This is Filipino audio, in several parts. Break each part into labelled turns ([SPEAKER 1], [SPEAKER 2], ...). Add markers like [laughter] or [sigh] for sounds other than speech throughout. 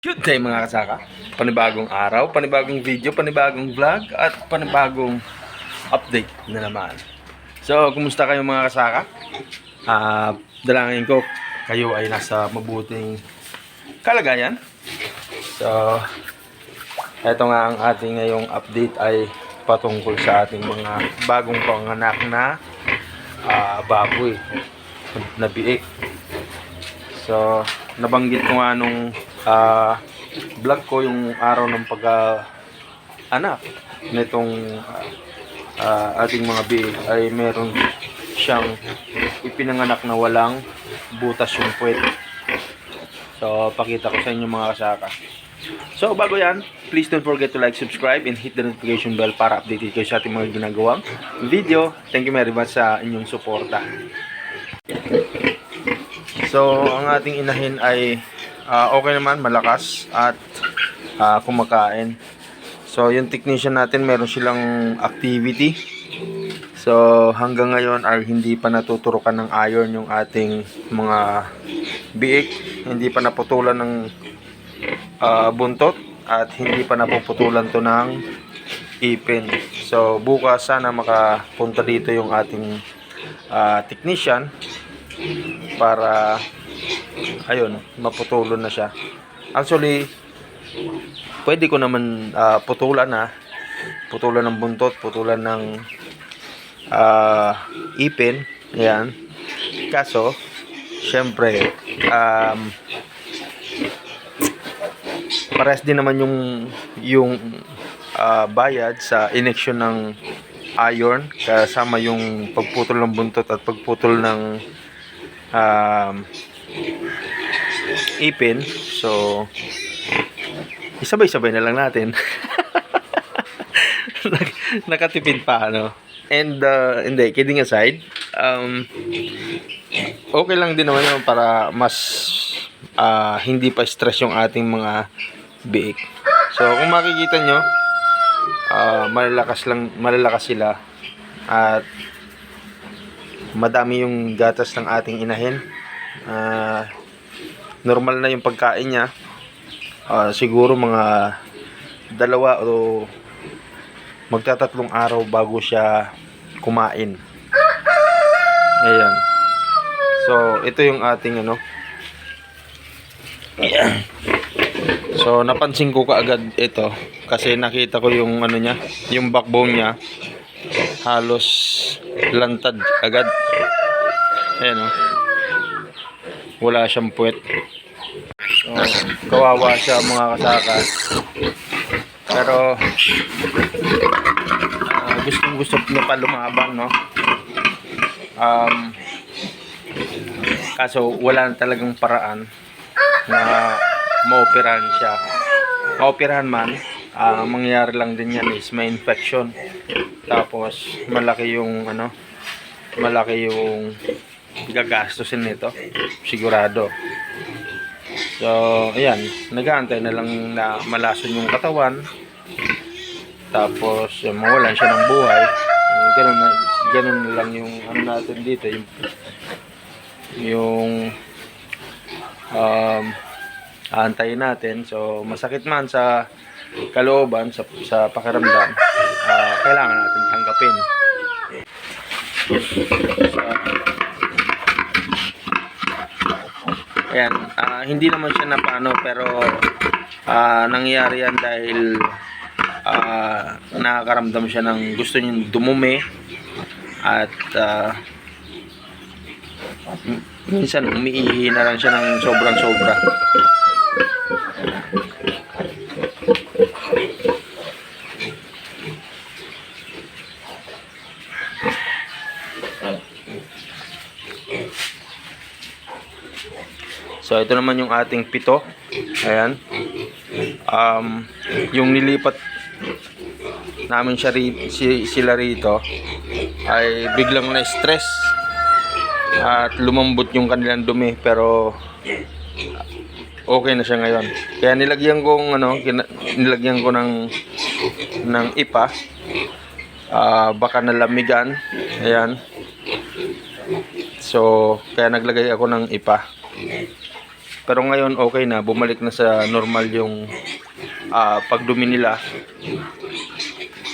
[SPEAKER 1] Good day mga kasaka. Panibagong araw, panibagong video, panibagong vlog, at panibagong update na naman. So, kumusta kayo mga kasaka? Ah, dalangin ko kayo ay nasa mabuting kalagayan. So, eto nga ang ating ngayong update ay patungkol sa ating mga bagong panganak na ah, baboy na biik. So, nabanggit ko nga nung ah, vlog ko yung araw ng pag anak nitong ah, ating mga biik ay meron siyang ipinanganak na walang butas yung puwet. So, pakita ko sa inyo mga kasaka. So, bago yan, please don't forget to like, subscribe, and hit the notification bell para updated kayo sa ating mga ginagawang video. Thank you very much sa inyong suporta. So, ang ating inahin ay ah, okay naman, malakas at ah, kumakain. So, yung technician natin, meron silang activity. So, hanggang ngayon ay hindi pa natuturukan ng iron yung ating mga biik. Hindi pa naputulan ng ah, buntot at hindi pa napuputulan to ng ipin. So, bukas sana makapunta dito yung ating ah, technician para ayun, maputulan na siya. Actually, pwede ko naman ah, putulan na. Putulan ng buntot, putulan ng ah, ipin. Ayan. Kaso, syempre, um, pares din naman yung yung ah, bayad sa injection ng iron kasama yung pagputol ng buntot at pagputol ng um, ipin. So, isabay-sabay na lang natin. [laughs] Nak- Nakatipid pa, ano. And, uh, hindi, kidding aside, um, okay lang din naman yun para mas ah, hindi pa stress yung ating mga biik. So, kung makikita nyo, ah, malalakas lang, malalakas sila at madami yung gatas ng ating inahin. Ah, normal na yung pagkain niya. Ah, siguro mga dalawa o magtatatlong araw bago siya kumain. Ayan. So, ito yung ating ano. Ayan. So, napansin ko kaagad ito kasi nakita ko yung ano niya, yung backbone niya halos lantad agad. Ayan o. Wala siyang puwet. So, kawawa siya mga kasaka. Pero ah, gustong gusto niya pa lumaban, no? Um, kaso wala na talagang paraan na maoperahan siya. Maoperahan man, ah, ang mangyayari lang din yan is may infection. Tapos malaki yung ano, malaki yung gagastusin nito. Sigurado. So, ayan, nag-aantay na lang na malason yung katawan. Tapos, eh, mawalan siya ng buhay. Ganun na, ganun lang yung ano natin dito, yung yung um, aantayin natin. So, masakit man sa kalooban, sa, sa pakiramdam, ah, kailangan natin tanggapin. Ayan, ah, hindi naman siya napano pero ah, nangyari yan dahil ah, nakakaramdam siya ng gusto niyang dumumi at m- minsan umiihi na lang siya ng sobrang sobra. So ito naman yung ating pito. Ayan. Um, yung nilipat namin siya si, sila rito ay biglang na-stress at lumambot yung kanilang dumi pero okay na siya ngayon. Kaya nilagyan ko ano, nilagyan ko ng ng ipa. Ah, baka nalamigan. Ayan. So, kaya naglagay ako ng ipa. Pero ngayon okay na, bumalik na sa normal yung ah, pagdumi nila.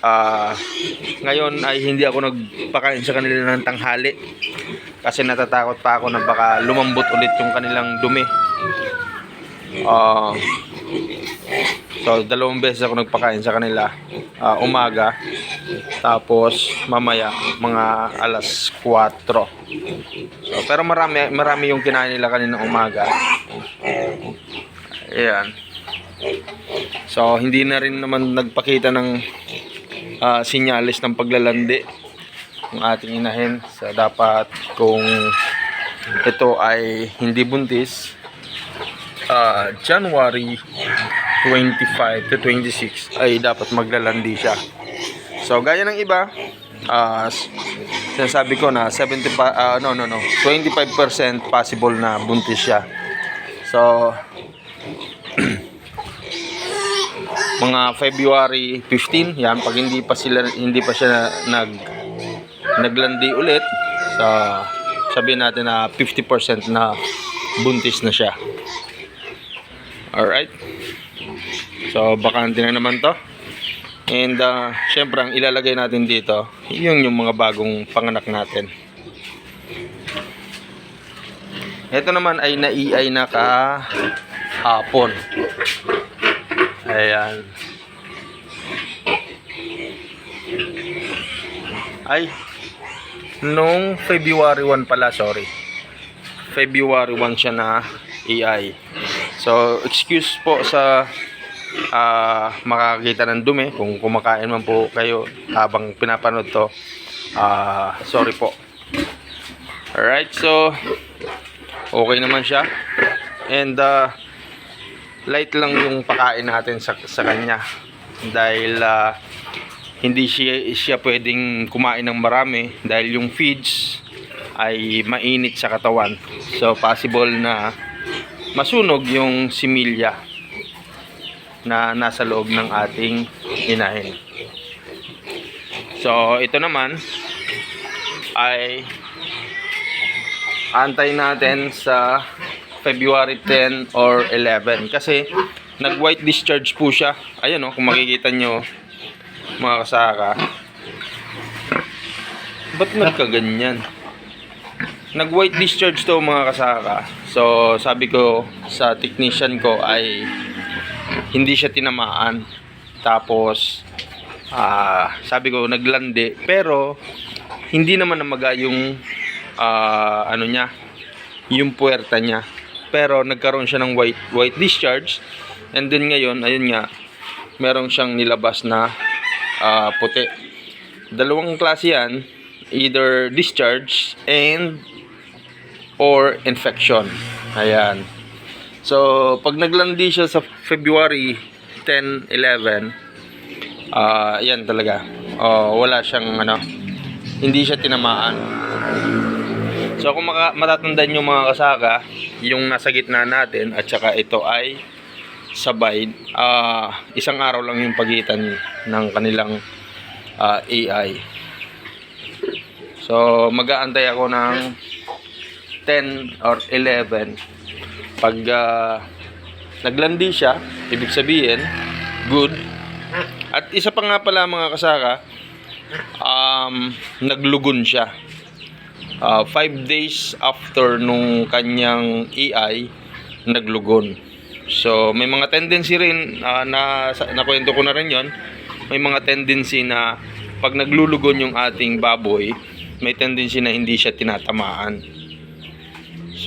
[SPEAKER 1] Ah, ngayon ay hindi ako nagpakain sa kanila ng tanghali kasi natatakot pa ako na baka lumambot ulit yung kanilang dumi. Ah, so dalawang beses ako nagpakain sa kanila. Ah, umaga tapos mamaya mga alas 4. So, pero marami marami yung kinain nila kanina umaga. Ayan. So, hindi na rin naman nagpakita ng ah, sinyalis ng paglalandi ng ating inahin. So, dapat kung ito ay hindi buntis, ah, January 25 to 26 ay dapat maglalandi siya. So, gaya ng iba, s- sinasabi ko na 75, ah, no, no, no, 25% possible na buntis siya. So, [clears throat] mga February 15 yan pag hindi pa sila hindi pa siya nag naglandi ulit sa sabihin natin na 50% na buntis na siya alright so bakante na naman to and uh, syempre ang ilalagay natin dito yung yung mga bagong panganak natin ito naman ay naiay na kahapon Ayan. Ay, nung February 1 pala, sorry. February 1 siya na AI. So, excuse po sa ah makakita ng dumi kung kumakain man po kayo habang pinapanood to. Ah, sorry po. Alright, so okay naman siya. And uh, light lang yung pakain natin sa, sa kanya dahil ah, hindi siya siya pwedeng kumain ng marami dahil yung feeds ay mainit sa katawan so possible na masunog yung similya na nasa loob ng ating inahin. So ito naman ay antay natin sa February 10 or 11 kasi nag white discharge po siya. Ayun oh, kung makikita nyo mga kasaka. Ba't nagkaganyan nag white discharge to mga kasaka. So sabi ko sa technician ko ay hindi siya tinamaan. Tapos ah sabi ko naglandi. Pero hindi naman namaga yung ah, ano niya yung puwerta niya. Pero nagkaroon siya ng white white discharge. And then ngayon ayun nga meron siyang nilabas na ah, puti. Dalawang klase yan. Either discharge and or infection. Ayan. So pag naglandi siya sa February 10 11 ah yan talaga. Oh, wala siyang ano hindi siya tinamaan. So kung maka, matatandaan nyo mga kasaka, yung nasa gitna natin at saka ito ay sabay, ah isang araw lang yung pagitan ng kanilang ah, AI. So mag-aantay ako ng 10 or 11. Pag ah, naglandi siya, ibig sabihin, good. At isa pa nga pala mga kasaka, um, naglugon siya uh, five days after nung kanyang AI naglugon. So may mga tendency rin uh, na nakwento ko na rin 'yon. May mga tendency na pag naglulugon yung ating baboy, may tendency na hindi siya tinatamaan.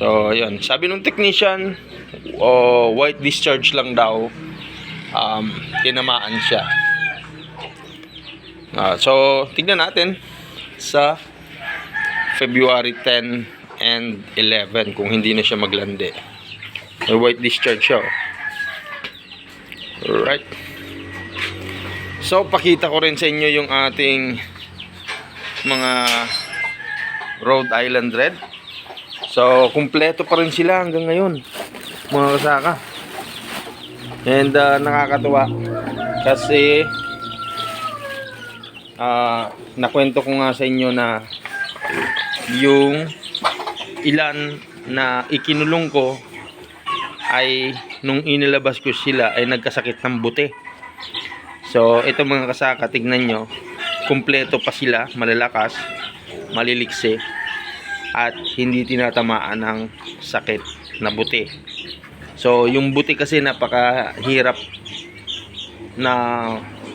[SPEAKER 1] So, 'yun. Sabi nung technician, oh, white discharge lang daw. Um, tinamaan siya. Ah, so, tignan natin sa February 10 and 11 kung hindi na siya maglandi. May white discharge siya. oh. Alright. So, pakita ko rin sa inyo yung ating mga Rhode Island Red. So, kumpleto pa rin sila hanggang ngayon. Mga kasaka. And uh, nakakatuwa. Kasi ah nakwento ko nga sa inyo na yung ilan na ikinulong ko ay nung inilabas ko sila ay nagkasakit ng buti. So, ito mga kasaka, tignan nyo, kumpleto pa sila, malalakas, maliliksi, at hindi tinatamaan ng sakit na buti. So, yung buti kasi napakahirap na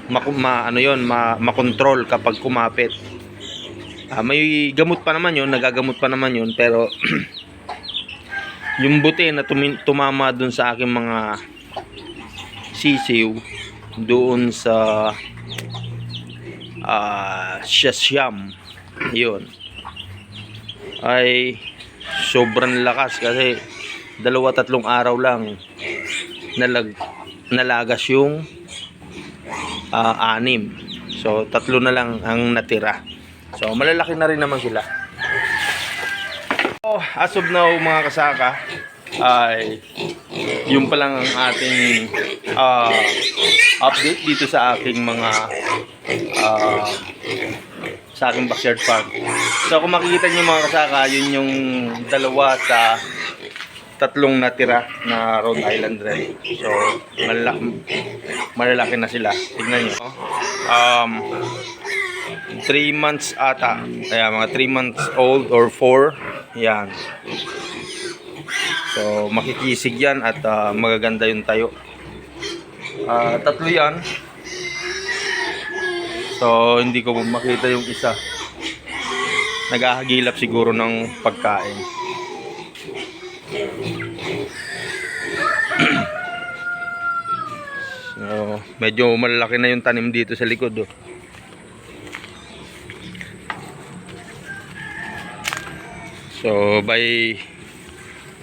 [SPEAKER 1] maku- ma, ano yon ma, makontrol kapag kumapit. Ah, may gamot pa naman yon nagagamot pa naman yon pero [clears throat] yung buti na tumi- tumama dun sa aking mga sisiw doon sa ah Shashyam yun ay sobrang lakas kasi dalawa tatlong araw lang nalag nalagas yung ah, anim. So tatlo na lang ang natira. So malalaki na rin naman sila. So, as of now mga kasaka ay yung pa lang ang ating ah, update dito sa aking mga ah, sa aking backyard farm. So kung makikita niyo mga kasaka, yun yung dalawa sa tatlong natira na Rhode Island Red. So malalaki, malalaki na sila. Tignan niyo. Um, 3 months ata. Kaya mga 3 months old or 4. Yan. So makikisig yan at ah, magaganda yung tayo. Ah, tatlo yan. So, hindi ko makita yung isa. Naghahagilap siguro ng pagkain. [clears throat] so, medyo malalaki na yung tanim dito sa likod. Oh. So, by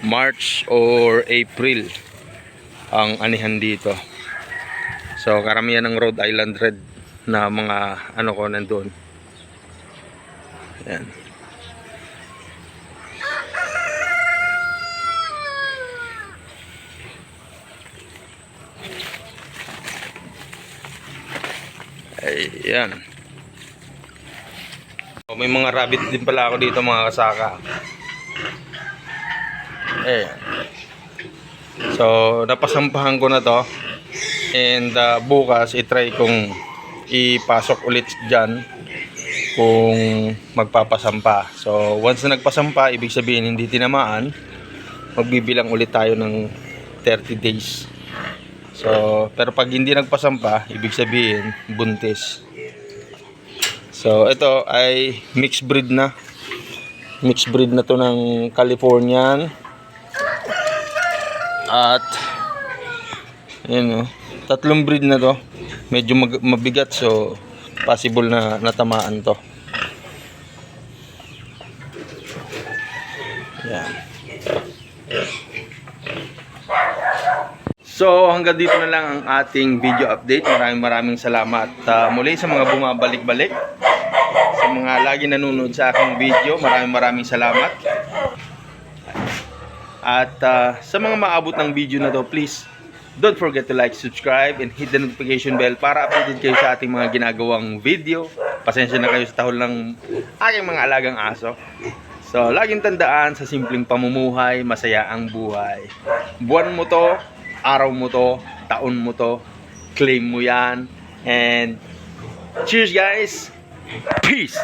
[SPEAKER 1] March or April ang anihan dito. So, karamihan ng Rhode Island Red na mga ano ko nandun. Yan. Ayan. So, may mga rabbit din pala ako dito mga kasaka. Ayan. So, napasampahan ko na to. And uh, bukas, itry kong ipasok ulit dyan kung magpapasampa. So, once na nagpasampa, ibig sabihin hindi tinamaan, magbibilang ulit tayo ng 30 days. So, pero pag hindi nagpasampa, ibig sabihin buntis. So, ito ay mixed breed na. Mixed breed na to ng Californian. At, yun oh, tatlong breed na to medyo mag- mabigat so possible na natamaan to yan So hanggang dito na lang ang ating video update. Maraming maraming salamat ah, muli sa mga bumabalik-balik. Sa mga lagi nanonood sa aking video, maraming maraming salamat. At ah, sa mga maabot ng video na to, please don't forget to like, subscribe, and hit the notification bell para updated kayo sa ating mga ginagawang video. Pasensya na kayo sa tahol ng aking mga alagang aso. So, laging tandaan sa simpleng pamumuhay, masaya ang buhay. Buwan mo to, araw mo to, taon mo to, claim mo yan. And cheers guys! Peace!